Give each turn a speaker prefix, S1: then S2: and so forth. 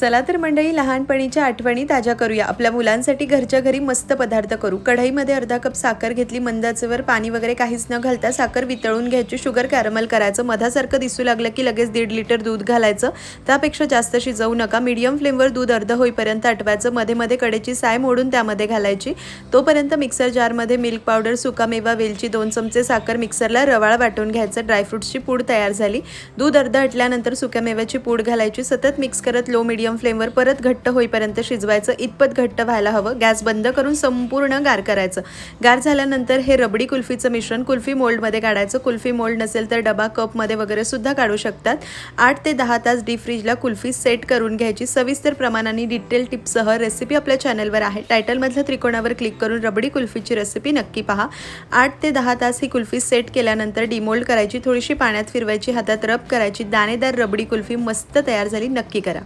S1: चला तर मंडळी लहानपणीच्या आठवणी ताज्या करूया. आपल्या मुलांसाठी घरच्या घरी मस्त पदार्थ करू. कढईमध्ये अर्धा कप साखर घेतली मंदाचेवर पाणी वगैरे काहीच न घालता साखर वितळून घ्यायची. शुगर कॅरमल करायचं. मधासारखं दिसू लागलं की लगेच दीड लिटर दूध घालायचं. त्यापेक्षा जास्त शिजवू नका. मीडियम फ्लेमवर दूध अर्ध होईपर्यंत आटवायचं. मध्ये मध्ये कडेची साय मोडून त्यामध्ये घालायची. तोपर्यंत मिक्सर जारमध्ये मिल्क पावडर सुकामेवा वेलची दोन चमचे साखर मिक्सरला रवाळ वाटून घ्यायचं. ड्रायफ्रुट्सची पूड तयार झाली. दूध अर्ध हटल्यानंतर सुक्यामेव्याची पूड घालायची. सतत मिक्स करत लो मिडियम फ्लेमवर परत घट्ट होईपर्यंत शिजवायचं इतपत घट्ट व्हायला हवं गॅस बंद करून संपूर्ण गार करायचं. गार झाल्यानंतर हे रबडी कुल्फीचं मिश्रण कुल्फी मोल्डमध्ये काढायचं. कुल्फी मोल्ड नसेल तर डबा कपमध्ये वगैरे सुद्धा काढू शकतात. आठ ते दहा तास डीप फ्रीजला कुल्फी सेट करून घ्यायची. सविस्तर प्रमाणाने डिटेल टिप्ससह रेसिपी आपल्या चॅनलवर आहे. टायटलमधल्या त्रिकोणावर क्लिक करून रबडी कुल्फीची रेसिपी नक्की पहा. आठ ते दहा तास ही कुल्फी सेट केल्यानंतर डिमोल्ड करायची. थोडीशी पाण्यात फिरवायची. हातात रब करायची. दाणेदार रबडी कुल्फी मस्त तयार झाली. नक्की करा.